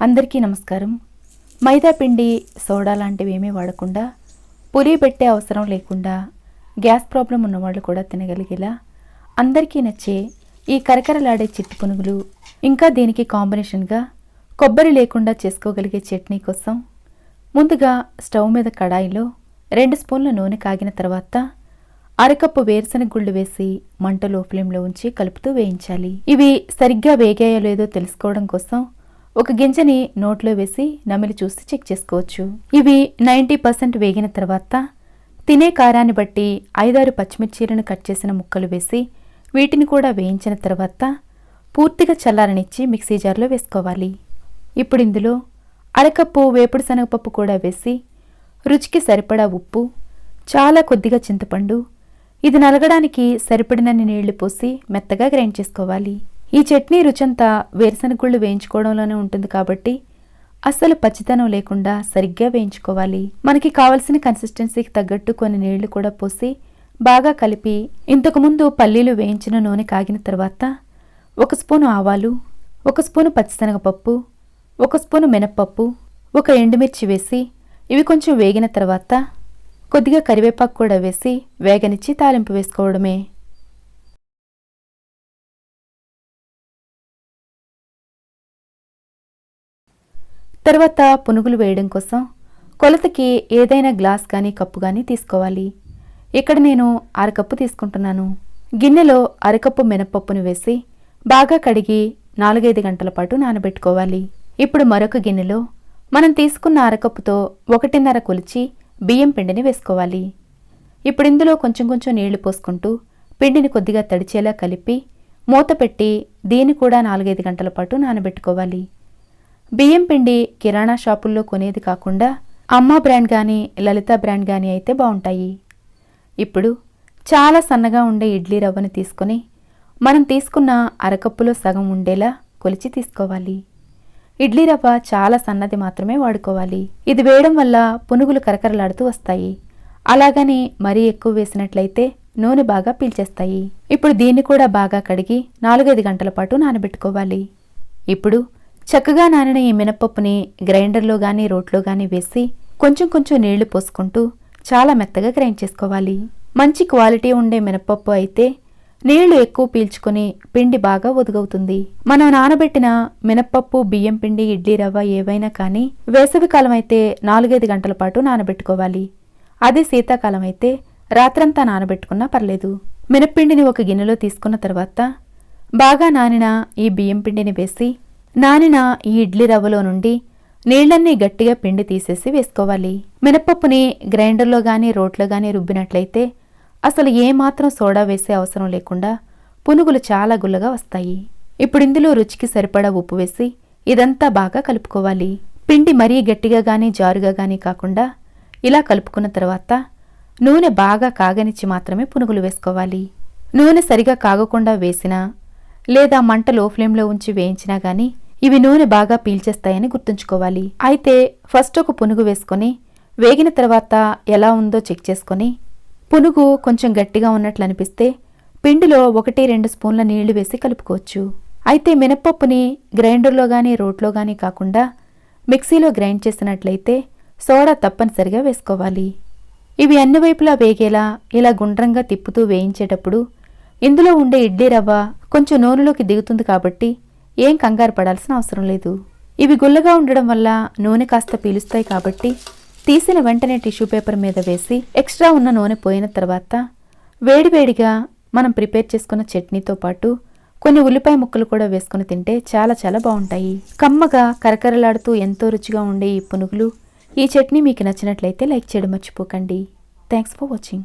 అందరికీ నమస్కారం. మైదా పిండి సోడా లాంటివి ఏమీ వాడకుండా పులి పెట్టే అవసరం లేకుండా గ్యాస్ ప్రాబ్లం ఉన్నవాళ్ళు కూడా తినగలిగేలా అందరికీ నచ్చే ఈ కరకరలాడే చిట్టి పునుగులు ఇంకా దీనికి కాంబినేషన్గా కొబ్బరి లేకుండా చేసుకోగలిగే చట్నీ కోసం ముందుగా స్టవ్ మీద కడాయిలో రెండు స్పూన్ల నూనె కాగిన తర్వాత అరకప్పు వేరుశనగ గుళ్ళు వేసి మంట లో ఫ్లేమ్లో ఉంచి కలుపుతూ వేయించాలి. ఇవి సరిగ్గా వేగాయో లేదో తెలుసుకోవడం కోసం ఒక గింజని నోట్లో వేసి నమిలి చూసి చెక్ చేసుకోవచ్చు. ఇవి నైంటీ పర్సెంట్ వేగిన తర్వాత తినే కారాన్ని బట్టి ఐదారు పచ్చిమిర్చీలను కట్ చేసిన ముక్కలు వేసి వీటిని కూడా వేయించిన తర్వాత పూర్తిగా చల్లారనిచ్చి మిక్సీ జార్లో వేసుకోవాలి. ఇప్పుడు ఇందులో అరకప్పు వేపుడు శనగపప్పు కూడా వేసి రుచికి సరిపడా ఉప్పు చాలా కొద్దిగా చింతపండు. ఇది నలగడానికి సరిపడినన్ని నీళ్ళు పోసి మెత్తగా గ్రైండ్ చేసుకోవాలి. ఈ చట్నీ రుచంతా వేరుశనగుళ్ళు వేయించుకోవడంలోనే ఉంటుంది కాబట్టి అస్సలు పచ్చితనం లేకుండా సరిగ్గా వేయించుకోవాలి. మనకి కావలసిన కన్సిస్టెన్సీకి తగ్గట్టు కొన్ని నీళ్ళు కూడా పోసి బాగా కలిపి ఇంతకుముందు పల్లీలు వేయించిన నూనె కాగిన తర్వాత ఒక స్పూను ఆవాలు ఒక స్పూను పచ్చిశనగపప్పు ఒక స్పూను మినప్పప్పు ఒక ఎండుమిర్చి వేసి ఇవి కొంచెం వేగిన తర్వాత కొద్దిగా కరివేపాకు కూడా వేసి వేగనిచ్చి తాలింపు వేసుకోవడమే. తర్వాత పునుగులు వేయడం కోసం కొలతకి ఏదైనా గ్లాస్ కానీ కప్పు కానీ తీసుకోవాలి. ఇక్కడ నేను అరకప్పు తీసుకుంటున్నాను. గిన్నెలో అరకప్పు మినపప్పును వేసి బాగా కడిగి నాలుగైదు గంటల పాటు నానబెట్టుకోవాలి. ఇప్పుడు మరొక గిన్నెలో మనం తీసుకున్న అరకప్పుతో ఒకటిన్నర కొలిచి బియ్యం పిండిని వేసుకోవాలి. ఇప్పుడు ఇందులో కొంచెం కొంచెం నీళ్ళు పోసుకుంటూ పిండిని కొద్దిగా తడిచేలా కలిపి మూత పెట్టి దీన్ని కూడా నాలుగైదు గంటల పాటు నానబెట్టుకోవాలి. బియ్యం పిండి కిరాణా షాపుల్లో కొనేది కాకుండా అమ్మా బ్రాండ్ కానీ లలిత బ్రాండ్ కానీ అయితే బాగుంటాయి ఇప్పుడు చాలా సన్నగా ఉండే ఇడ్లీ రవ్వను తీసుకొని మనం తీసుకున్న అరకప్పులో సగం ఉండేలా కొలిచి తీసుకోవాలి. ఇడ్లీ రవ్వ చాలా సన్నది మాత్రమే వాడుకోవాలి. ఇది వేయడం వల్ల పునుగులు కరకరలాడుతూ వస్తాయి. అలాగని మరీ ఎక్కువ వేసినట్లయితే నూనె బాగా పీల్చేస్తాయి. ఇప్పుడు దీన్ని కూడా బాగా కడిగి నాలుగైదు గంటల పాటు నానబెట్టుకోవాలి. ఇప్పుడు చక్కగా నానిన ఈ మినపప్పుని గ్రైండర్లో గానీ రోట్లో గానీ వేసి కొంచెం కొంచెం నీళ్ళు పోసుకుంటూ చాలా మెత్తగా గ్రైండ్ చేసుకోవాలి. మంచి క్వాలిటీ ఉండే మినపప్పు అయితే నీళ్ళు ఎక్కువ పీల్చుకుని పిండి బాగా ఒదుగవుతుంది. మనం నానబెట్టిన మినప్పప్పు బియ్యం పిండి ఇడ్లీ రవ్వ ఏవైనా కానీ వేసవికాలం అయితే నాలుగైదు గంటల పాటు నానబెట్టుకోవాలి. అదే శీతాకాలం అయితే రాత్రంతా నానబెట్టుకున్నా పర్లేదు. మినప్పిండిని ఒక గిన్నెలో తీసుకున్న తర్వాత బాగా నానిన ఈ బియ్యం పిండిని వేసి నానిన ఈ ఇడ్లీ రవ్వలో నుండి నీళ్ళన్నీ గట్టిగా పిండి తీసేసి వేసుకోవాలి. మినపప్పుని గ్రైండర్లో గానీ రోట్లో గానీ రుబ్బినట్లయితే అసలు ఏమాత్రం సోడా వేసే అవసరం లేకుండా పునుగులు చాలా గుల్లగా వస్తాయి. ఇప్పుడు ఇందులో రుచికి సరిపడా ఉప్పు వేసి ఇదంతా బాగా కలుపుకోవాలి. పిండి మరీ గట్టిగా గానీ జారుగా గానీ కాకుండా ఇలా కలుపుకున్న తర్వాత నూనె బాగా కాగనిచ్చి మాత్రమే పునుగులు వేసుకోవాలి. నూనె సరిగా కాగకుండా వేసినా లేదా మంట లో ఫ్లేమ్లో ఉంచి వేయించినా గానీ ఇవి నూనె బాగా పీల్చేస్తాయని గుర్తుంచుకోవాలి. అయితే ఫస్ట్ ఒక పునుగు వేసుకొని వేగిన తర్వాత ఎలా ఉందో చెక్ చేసుకొని పునుగు కొంచెం గట్టిగా ఉన్నట్లు అనిపిస్తే పిండిలో ఒకటి రెండు స్పూన్ల నీళ్ళు వేసి కలుపుకోవచ్చు. అయితే మినప్పప్పుని గ్రైండర్లో గానీ రోట్లో గానీ కాకుండా మిక్సీలో గ్రైండ్ చేసినట్లయితే సోడా తప్పనిసరిగా వేసుకోవాలి. ఇవి అన్ని వైపులా వేగేలా ఇలా గుండ్రంగా తిప్పుతూ వేయించేటప్పుడు ఇందులో ఉండే ఇడ్లీ రవ్వ కొంచెం నూనెలోకి దిగుతుంది కాబట్టి ఏం కంగారు పడాల్సిన అవసరం లేదు. ఇవి గుల్లగా ఉండడం వల్ల నూనె కాస్త పీలుస్తాయి కాబట్టి తీసిన వెంటనే టిష్యూ పేపర్ మీద వేసి ఎక్స్ట్రా ఉన్న నూనె పోయిన తర్వాత వేడివేడిగా మనం ప్రిపేర్ చేసుకున్న చట్నీతో పాటు కొన్ని ఉల్లిపాయ ముక్కలు కూడా వేసుకుని తింటే చాలా చాలా బాగుంటాయి. కమ్మగా కరకరలాడుతూ ఎంతో రుచిగా ఉండే ఈ పునుగులు ఈ చట్నీ మీకు నచ్చినట్లయితే లైక్ చేయడం మర్చిపోకండి. Thanks for watching